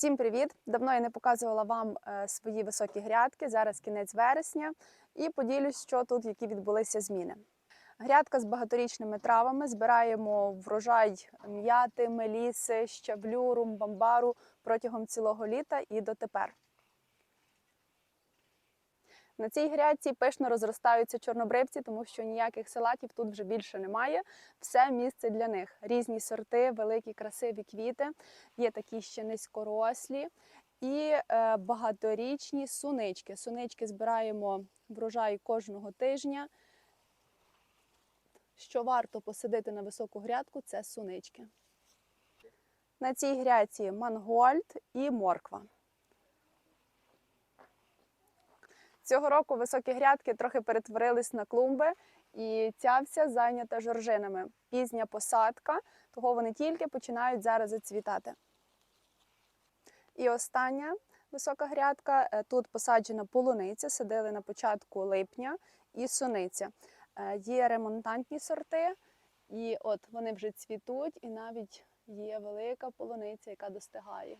Всім привіт! Давно я не показувала вам е, свої високі грядки. Зараз кінець вересня, і поділюсь, що тут які відбулися зміни. Грядка з багаторічними травами. Збираємо врожай м'яти, меліси, щаблю, румбамбару протягом цілого літа і дотепер. На цій грядці пишно розростаються чорнобривці, тому що ніяких салатів тут вже більше немає. Все місце для них. Різні сорти, великі, красиві квіти. Є такі ще низькорослі і е, багаторічні сунички. Сунички збираємо врожай кожного тижня. Що варто посадити на високу грядку, це сунички. На цій грядці мангольд і морква. Цього року високі грядки трохи перетворились на клумби, і ця вся зайнята жоржинами. Пізня посадка, того вони тільки починають зараз зацвітати. І остання висока грядка. е, Тут посаджена полуниця, садили на початку липня і суниця. Е, Є ремонтантні сорти, і от вони вже цвітуть, і навіть є велика полуниця, яка достигає.